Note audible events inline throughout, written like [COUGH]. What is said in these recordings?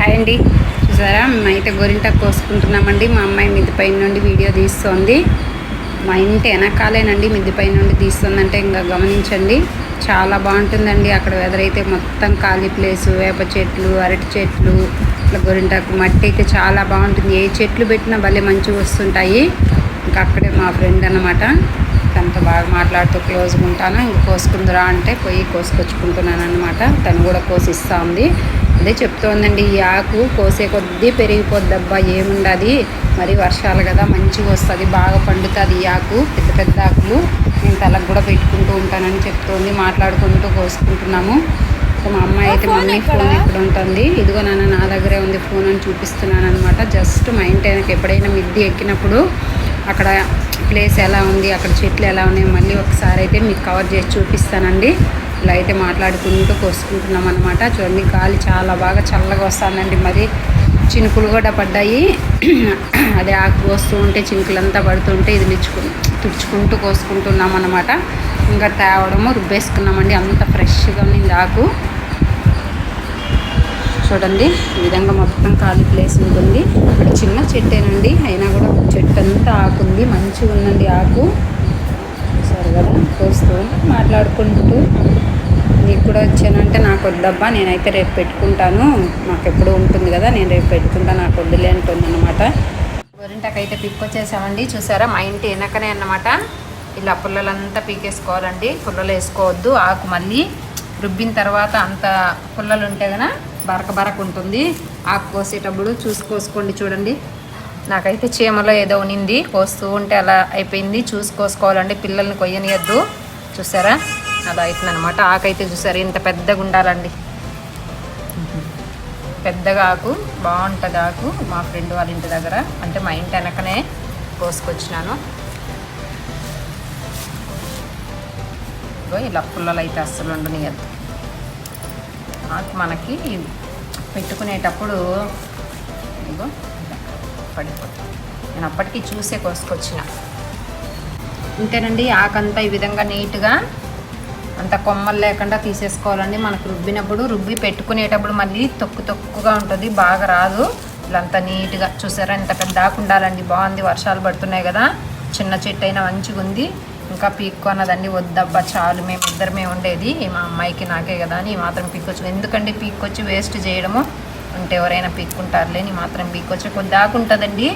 Hi అండి. చూసారా? మేమైతే గోరింటాకు కోసుకుంటున్నామండి. మా అమ్మాయి మిద్దిపై నుండి వీడియో తీస్తోంది. మా ఇంటి వెనకాలేనండి మిద్దిపై నుండి తీస్తుందంటే ఇంకా గమనించండి. చాలా బాగుంటుందండి. అక్కడ వెదర్ అయితే మొత్తం ఖాళీ ప్లేస్ వేప చెట్లు అరటి చెట్లు ఇట్లా గోరింటాకు మట్టి అయితే చాలా బాగుంటుంది. ఏ చెట్లు పెట్టినా భలే మంచిగా వస్తుంటాయి. ఇంకా అక్కడే మా ఫ్రెండ్ అన్నమాట. తనతో బాగా మాట్లాడుతూ క్లోజ్గా ఉంటాను. ఇంక కోసుకుందిరా అంటే పోయి కోసుకొచ్చుకుంటున్నాను అనమాట తను కూడా కోసిస్తూ ఉంది. అదే చెప్తోందండి ఈ ఆకు కోసే కొద్దీ పెరిగిపోద్ది అబ్బా ఏముండదు? మరి వర్షాలు కదా మంచిగా వస్తుంది బాగా పండుతుంది ఈ ఆకు పెద్ద పెద్ద ఆకులు. నేను తలకు కూడా పెట్టుకుంటూ ఉంటానని చెప్తోంది మాట్లాడుకుంటూ కోసుకుంటున్నాము. మా అమ్మాయి అయితే మమ్మీ ఫోన్ ఎక్కడ ఉంటుంది? ఇదిగో నాన్న నా దగ్గరే ఉంది ఫోన్ అని చూపిస్తున్నాను అనమాట జస్ట్ మా ఇంటి ఎప్పుడైనా మిద్ది ఎక్కినప్పుడు అక్కడ ప్లేస్ ఎలా ఉంది అక్కడ చెట్లు ఎలా ఉన్నాయి మళ్ళీ ఒకసారి అయితే మీకు కవర్ చేసి చూపిస్తానండి. ఇలా అయితే మాట్లాడుకుంటూ కోసుకుంటున్నాం అనమాట చూడండి గాలి చాలా బాగా చల్లగా వస్తుందండి మరి. చినుకులు కూడా పడ్డాయి. [CLEARS THROAT] అదే ఆకు కోస్తూ ఉంటే చినుకులంతా పడుతుంటే ఇది నిచ్చుకు తుడుచుకుంటూ కోసుకుంటున్నాం అనమాట ఇంకా తేవడము రుబ్బేసుకున్నామండి. అంత ఫ్రెష్గా ఉంది ఆకు. చూడండి ఈ విధంగా మొత్తం ఖాళీ ప్లేస్ ఉంటుంది ఇక్కడ చిన్న చెట్టేనండి. అయినా కూడా చెట్టు అంతా ఆకుంది. మంచిగా ఉందండి ఆకు. సరే మాట్లాడుకుంటూ నీకు కూడా వచ్చానంటే నాకు వద్దబ్బా నేనైతే రేపు పెట్టుకుంటాను. నాకు ఎప్పుడు ఉంటుంది కదా నేను రేపు పెట్టుకుంటా నాకు వద్దులే అంటుంది అనమాట గోరింటకైతే పిక్కొచ్చేసామండి చూసారా? మా ఇంటి వెనకనే అన్నమాట. ఇలా పుల్లలంతా పీకేసుకోవాలండి. పుల్లలు వేసుకోవద్దు ఆకు మళ్ళీ రుబ్బిన తర్వాత అంత పుల్లలు ఉంటే కదా బరక బరక ఉంటుంది. ఆకు కోసేటప్పుడు చూసుకోసుకోండి చూడండి. నాకైతే చీమలో ఏదో ఉనింది కోస్తూ ఉంటే అలా అయిపోయింది. చూసి కోసుకోవాలండి పిల్లల్ని కొయ్యనియద్దు. చూసారా? అలా అవుతుంది అనమాట ఆకైతే చూసారా? ఇంత పెద్దగా ఉండాలండి. పెద్దగా ఆకు బాగుంటుంది ఆకు. మా ఫ్రెండ్ వాళ్ళ ఇంటి దగ్గర అంటే మా ఇంటి వెనకనే కోసుకొచ్చినాను. ఇలా పుల్లలు అయితే అస్సలు ఉండనియద్దు. ఆకు మనకి పెట్టుకునేటప్పుడు ఇగో పడిపోతుంది నేను అప్పటికి చూసే కోసుకొచ్చిన. ఇంతేనండి ఆకంతా ఈ విధంగా నీట్గా అంత కొమ్మలు లేకుండా తీసేసుకోవాలండి. మనకు రుబ్బినప్పుడు రుబ్బి పెట్టుకునేటప్పుడు మళ్ళీ తొక్కు తొక్కుగా ఉంటుంది బాగా రాదు. ఇలా అంత నీట్గా చూసారా ఇంత పెద్ద ఉండాలండి. బాగుంది వర్షాలు పడుతున్నాయి కదా. చిన్న చెట్టు అయినా మంచిగా ఉంది. ఇంకా పీక్కున్నదండి వద్దబ్బా చాలు మేము ఇద్దరమే ఉండేది. మా అమ్మాయికి నాకే కదా అని మాత్రం పీక్కొచ్చు ఎందుకంటే పీక్కొచ్చి వేస్ట్ చేయడము? అంటే ఎవరైనా పీక్కుంటారులే నీ మాత్రం పీక్కొచ్చి కొద్ది ఆకు ఉంటుందండి.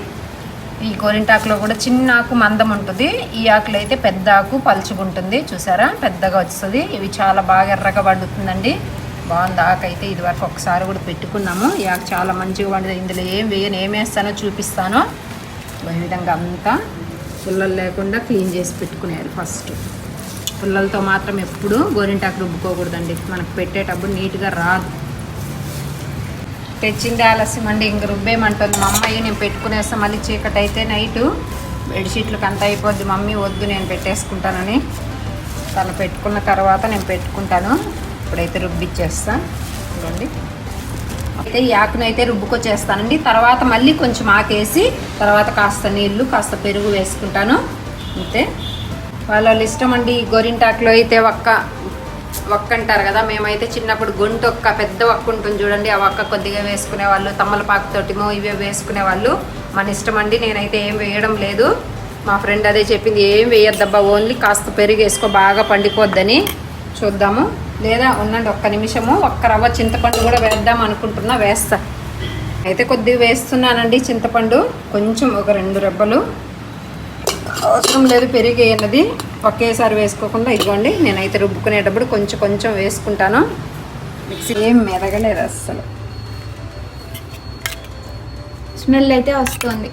ఈ గోరింటాకులో కూడా చిన్న ఆకు మందం ఉంటుంది. ఈ ఆకులు అయితే పెద్ద ఆకు పలుచుకుంటుంది. చూసారా? పెద్దగా వస్తుంది ఇవి చాలా బాగా ఎర్రగా పండుతుందండి బాగుంది ఆకు అయితే ఇది వరకు ఒకసారి కూడా పెట్టుకున్నాము. ఈ ఆకు చాలా మంచిగా పండుతుంది ఇందులో ఏం వేయను ఏం వేస్తానో చూపిస్తాను. ఈ విధంగా అంతా పుల్లలు లేకుండా క్లీన్ చేసి పెట్టుకునేది ఫస్ట్. పుల్లలతో మాత్రం ఎప్పుడు గోరింటాకు రుబ్బుకోకూడదండి. మనకు పెట్టేటప్పుడు నీట్గా రాదు. తెచ్చింది ఆలస్యం అండి. ఇంక రుబ్బేమంటుంది మా అమ్మాయి నేను పెట్టుకునేస్తాను మళ్ళీ చీకటి అయితే నైటు బెడ్షీట్లకు అంత అయిపోద్ది. మమ్మీ వద్దు నేను పెట్టేసుకుంటానని. తను పెట్టుకున్న తర్వాత నేను పెట్టుకుంటాను. ఇప్పుడైతే రుబ్బిచ్చేస్తా. చూడండి అయితే ఈ ఆకునైతే రుబ్బుకొచ్చేస్తానండి. తర్వాత మళ్ళీ కొంచెం ఆకేసి తర్వాత కాస్త నీళ్ళు కాస్త పెరుగు వేసుకుంటాను. అంతే. వాళ్ళ వాళ్ళ ఇష్టం అండి గోరింటాకులో అయితే ఒక్క ఒక్క అంటారు కదా మేమైతే చిన్నప్పుడు గొంతు ఒక్క పెద్ద ఒక్క ఉంటుంది చూడండి ఆ ఒక్క కొద్దిగా వేసుకునే వాళ్ళు తమ్మలపాకుతోటిమో ఇవే వేసుకునే వాళ్ళు. మన ఇష్టం అండి నేనైతే ఏం వేయడం లేదు. మా ఫ్రెండ్ అదే చెప్పింది ఏం వేయద్దబ్బా ఓన్లీ కాస్త పెరుగు వేసుకో బాగా పండిపోద్దని. చూద్దాము. లేదా ఉండండి ఒక్క నిమిషము ఒక్క రవ్వ చింతపండు కూడా వేద్దాం అనుకుంటున్నా వేస్తా. అయితే కొద్దిగా వేస్తున్నానండి చింతపండు కొంచెం ఒక రెండు రెబ్బలు. అవసరం లేదు పెరిగి అన్నది ఒకేసారి వేసుకోకుండా ఇదిగోండి నేనైతే రుబ్బుకునేటప్పుడు కొంచెం కొంచెం వేసుకుంటాను. మిక్సీ ఏం మెదగలేదు అస్సలు. స్మెల్ అయితే వస్తుంది.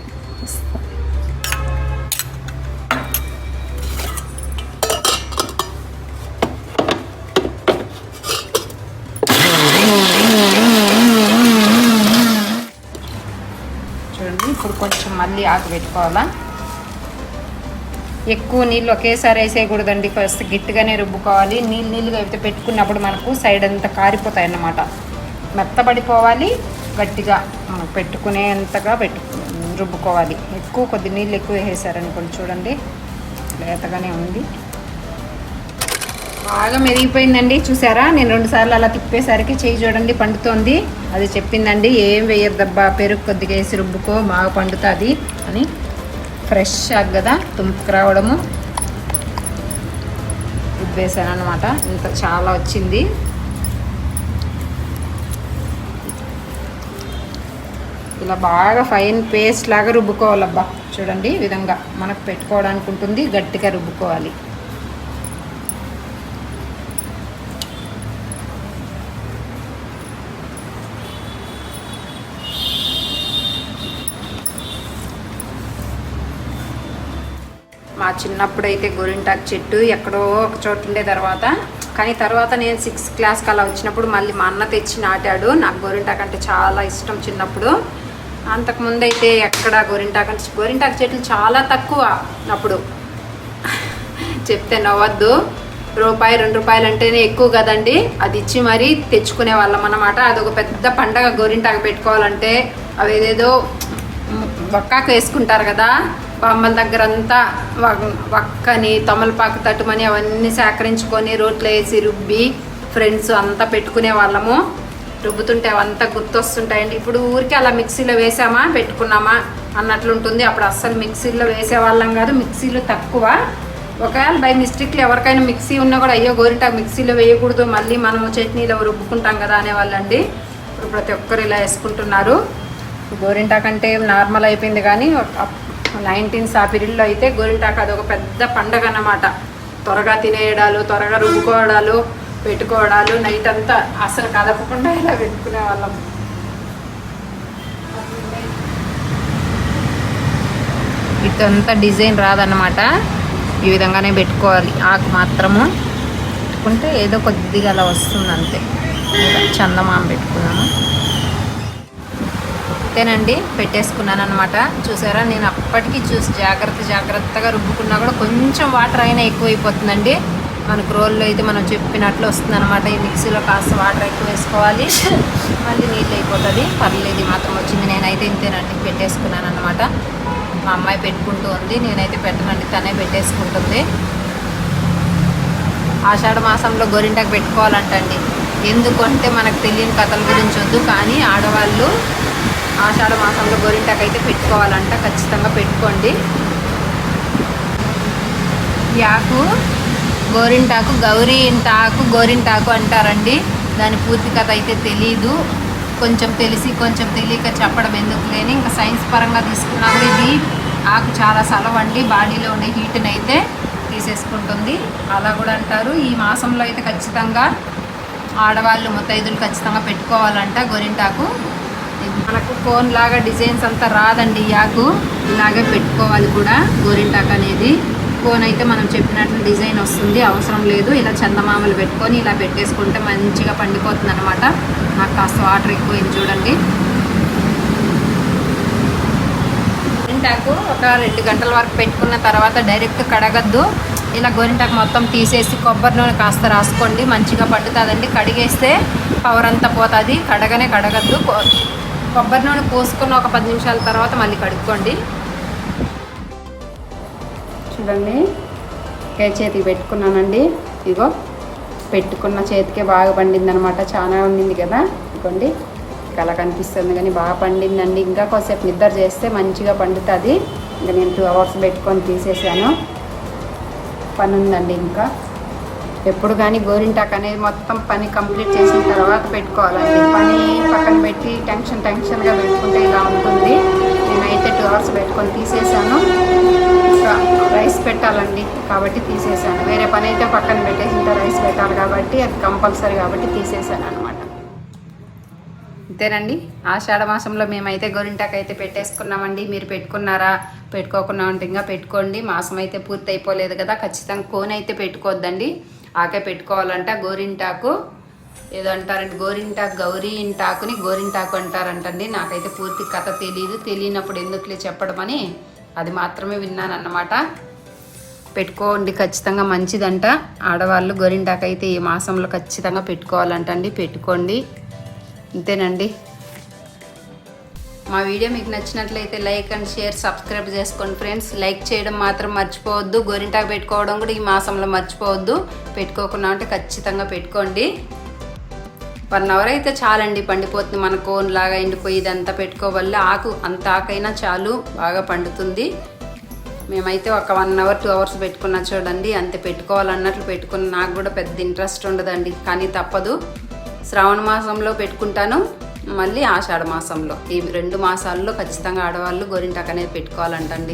చూడండి ఇప్పుడు కొంచెం మళ్ళీ ఆకు పెట్టుకోవాలా? ఎక్కువ నీళ్ళు ఒకేసారి వేసేయకూడదండి. ఫస్ట్ గట్టిగానే రుబ్బుకోవాలి. నీళ్ళు నీళ్ళుగా అయితే పెట్టుకున్నప్పుడు మనకు సైడ్ అంతా కారిపోతాయి అన్నమాట మెత్తబడిపోవాలి. గట్టిగా పెట్టుకునేంతగా పెట్టు రుబ్బుకోవాలి. ఎక్కువ కొద్ది నీళ్ళు ఎక్కువ వేసేసారనుకోండి చూడండి. లేతగానే ఉంది. బాగా మెరిగిపోయిందండి. చూసారా? నేను రెండుసార్లు అలా తిప్పేసరికి చేయి చూడండి పండుతోంది. అది చెప్పిందండి ఏం వేయద్దబ్బా పెరుగు కొద్దిగా వేసి రుబ్బుకో బాగా పండుతుంది అని. ఫ్రెష్ ఆగ్ కదా తుంపుకు రావడము. రుబ్బేసాను అనమాట ఇంత చాలా వచ్చింది. ఇలా బాగా ఫైన్ పేస్ట్ లాగా రుబ్బుకోవాలబ్బా. చూడండి ఈ విధంగా మనకు పెట్టుకోవడానికి ఉంటుంది గట్టిగా రుబ్బుకోవాలి. చిన్నప్పుడైతే గోరింటాకు చెట్టు ఎక్కడో ఒక చోట ఉండే తర్వాత కానీ తర్వాత నేను సిక్స్త్ క్లాస్కి అలా వచ్చినప్పుడు మళ్ళీ మా అన్న తెచ్చి నాటాడు. నాకు గోరింటాకు అంటే చాలా ఇష్టం చిన్నప్పుడు. అంతకుముందు అయితే ఎక్కడ గోరింటాకు అంటే గోరింటాకు చెట్లు చాలా తక్కువ అప్పుడు. చెప్తే నవ్వద్దు. రూపాయి రెండు రూపాయలు అంటేనే ఎక్కువ కదండి. అది ఇచ్చి మరీ తెచ్చుకునే వాళ్ళం అన్నమాట. అదొక పెద్ద పండగ గోరింటాకు పెట్టుకోవాలంటే అవి ఏదేదో బొక్కాకు వేసుకుంటారు కదా. బామ్మల దగ్గర అంతా వక్కని తమలపాకు తట్టుమని అవన్నీ సేకరించుకొని రోట్లో వేసి రుబ్బి ఫ్రెండ్స్ అంతా పెట్టుకునే వాళ్ళము. రుబ్బుతుంటే అవంతా గుర్తొస్తుంటాయండి. ఇప్పుడు ఊరికి అలా మిక్సీలో వేసామా పెట్టుకున్నామా అన్నట్లుంటుంది. అప్పుడు అస్సలు మిక్సీలో వేసేవాళ్ళం కాదు. మిక్సీలో తక్కువ. ఒకవేళ బై మిస్టేక్లో ఎవరికైనా మిక్సీ ఉన్నా కూడా అయ్యో గోరింటాకు మిక్సీలో వేయకూడదు మళ్ళీ మనము చట్నీలో రుబ్బుకుంటాం కదా అనేవాళ్ళండి. ఇప్పుడు ప్రతి ఒక్కరు ఇలా వేసుకుంటున్నారు. గోరింట కంటే నార్మల్ అయిపోయింది కానీ నైన్టీన్స్ ఆ పీరియడ్లో అయితే గోరింటాకు అదొక పెద్ద పండగ అన్నమాట త్వరగా తినేయడాలు త్వరగా రుబ్బుకోవడాలు పెట్టుకోవడాలు నైట్ అంతా అసలు కదపకుండా ఇలా పెట్టుకునే వాళ్ళం ఇదంతా డిజైన్ రాదన్నమాట. ఈ విధంగానే పెట్టుకోవాలి. ఆకు మాత్రము. పెట్టుకుంటే ఏదో కొద్దిగా అలా వస్తుంది అంతే చందమామ పెట్టుకున్నాము. అంతేనండి పెట్టేసుకున్నాను అనమాట చూసారా నేను అప్పటికి చూసి జాగ్రత్త జాగ్రత్తగా రుబ్బుకున్నా కూడా కొంచెం వాటర్ అయినా ఎక్కువైపోతుందండి. మనకు రోల్లో అయితే మనం చెప్పినట్లు వస్తుంది అనమాట ఈ మిక్సీలో కాస్త వాటర్ ఎక్కువ వేసుకోవాలి. [LAUGHS] మళ్ళీ నీళ్ళు అయిపోతుంది. పర్లేదు మాత్రం వచ్చింది. నేనైతే ఇంతేనండి పెట్టేసుకున్నాను అనమాట మా అమ్మాయి పెట్టుకుంటూ ఉంది నేనైతే పెట్టనండి తనే పెట్టేసుకుంటుంది. ఆషాఢ మాసంలో గోరింటాకు పెట్టుకోవాలంటండి. ఎందుకంటే మనకు తెలియని కథల గురించి వద్దు కానీ ఆడవాళ్ళు ఆషాఢ మాసంలో గోరింటాకు అయితే పెట్టుకోవాలంట ఖచ్చితంగా పెట్టుకోండి. ఈ గోరింటాకు గౌరీ ఇంటాకు గోరింటాకు అంటారండి. దాని పూర్తి కథ అయితే తెలీదు. కొంచెం తెలిసి కొంచెం తెలియక చెప్పడం ఎందుకు లేని ఇంకా సైన్స్ పరంగా తీసుకున్నా కూడా ఇది ఆకు చాలా సలవండి బాడీలో ఉండే హీట్ని అయితే తీసేసుకుంటుంది. అలా కూడా అంటారు. ఈ మాసంలో అయితే ఖచ్చితంగా ఆడవాళ్ళు ముత్తైదులు ఖచ్చితంగా పెట్టుకోవాలంట గోరింటాకు. మనకు కోన్ లాగా డిజైన్స్ అంతా రాదండి యాకు ఇలాగే పెట్టుకోవాలి కూడా. గోరింటాకు అనేది. కోన్ అయితే మనం చెప్పినట్లు డిజైన్ వస్తుంది. అవసరం లేదు. ఇలా చందమామలు పెట్టుకొని ఇలా పెట్టేసుకుంటే మంచిగా పండిపోతుంది అనమాట నాకు కాస్త వాటర్ ఎక్కువైంది చూడండి. గోరింటాకు ఒక రెండు గంటల వరకు పెట్టుకున్న తర్వాత డైరెక్ట్ కడగద్దు. ఇలా గోరింటాకు మొత్తం తీసేసి కొబ్బరి నూనె కాస్త రాసుకోండి. మంచిగా పట్టుతుందండి కడిగేస్తే పవర్ అంతా పోతుంది. కడగనే కడగద్దు. కొబ్బరి నూనె పోసుకున్న ఒక పది నిమిషాల తర్వాత మళ్ళీ కడుక్కోండి. చూడండి ఒకే చేతికి పెట్టుకున్నానండి. ఇగో పెట్టుకున్న చేతికే బాగా పండింది అనమాట చాలా ఉండింది కదా. ఇదిగోండి అలా కనిపిస్తుంది కానీ బాగా పండిందండి. ఇంకా కొద్దిసేపు నిద్ర చేస్తే మంచిగా పండుతుంది. ఇంకా నేను టూ అవర్స్ పెట్టుకొని తీసేసాను. పని ఉందండి ఇంకా. ఎప్పుడు కానీ గోరింటాక్ అనేది మొత్తం పని కంప్లీట్ చేసిన తర్వాత పెట్టుకోవాలండి. పని పక్కన పెట్టి టెన్షన్ టెన్షన్గా పెట్టుకుంటే ఇలా ఉంటుంది. నేనైతే టూ అవర్స్ పెట్టుకొని తీసేసాను. రైస్ పెట్టాలండి కాబట్టి తీసేసాను. వేరే పని అయితే పక్కన పెట్టేసి రైస్ పెట్టాలి కాబట్టి అది కంపల్సరీ కాబట్టి తీసేసాను అనమాట అంతేనండి ఆషాఢ మాసంలో మేమైతే గోరింటాకు అయితే పెట్టేసుకున్నామండి. మీరు పెట్టుకున్నారా? పెట్టుకోకుండా ఉంటే ఇంకా పెట్టుకోండి. మాసం అయితే పూర్తి అయిపోలేదు కదా. ఖచ్చితంగా కోన్ అయితే పెట్టుకోవద్దండి. ఆకే పెట్టుకోవాలంట గోరింటాకు. ఏదో అంటారండి గోరింటాకు గౌరీ ఇంటాకుని గోరింటాకు అంటారంటండి. నాకైతే పూర్తి కథ తెలియదు తెలియనప్పుడు ఎందుకులే చెప్పడమని అది మాత్రమే విన్నానన్నమాట. పెట్టుకోండి ఖచ్చితంగా మంచిదంట. ఆడవాళ్ళు గోరింటాకు అయితే ఈ మాసంలో ఖచ్చితంగా పెట్టుకోవాలంటండి. పెట్టుకోండి. అంతేనండి మా వీడియో మీకు నచ్చినట్లయితే లైక్ అండ్ షేర్ సబ్స్క్రైబ్ చేసుకోండి ఫ్రెండ్స్. లైక్ చేయడం మాత్రం మర్చిపోవద్దు. గోరింటాకు పెట్టుకోవడం కూడా ఈ మాసంలో మర్చిపోవద్దు. పెట్టుకోకుండా అంటే ఖచ్చితంగా పెట్టుకోండి. వన్ అవర్ అయితే చాలండి పండిపోతుంది. మన కోన్ లాగా ఎండిపోయి ఇదంతా పెట్టుకోవల్ల ఆకు అంత ఆకైనా చాలు బాగా పండుతుంది. మేమైతే ఒక వన్ అవర్ టూ అవర్స్ పెట్టుకున్నా చూడండి. అంతే పెట్టుకోవాలన్నట్లు పెట్టుకున్న నాకు కూడా పెద్ద ఇంట్రెస్ట్ ఉండదండి. కానీ తప్పదు. శ్రావణ మాసంలో పెట్టుకుంటాను. మళ్ళీ ఆషాఢ మాసంలో. ఈ రెండు మాసాల్లో ఖచ్చితంగా ఆడవాళ్ళు గోరింటాక్ అనేది పెట్టుకోవాలంటండి.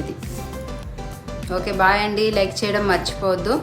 ఇది. ఓకే బాయ్ అండి. లైక్ చేయడం మర్చిపోవద్దు.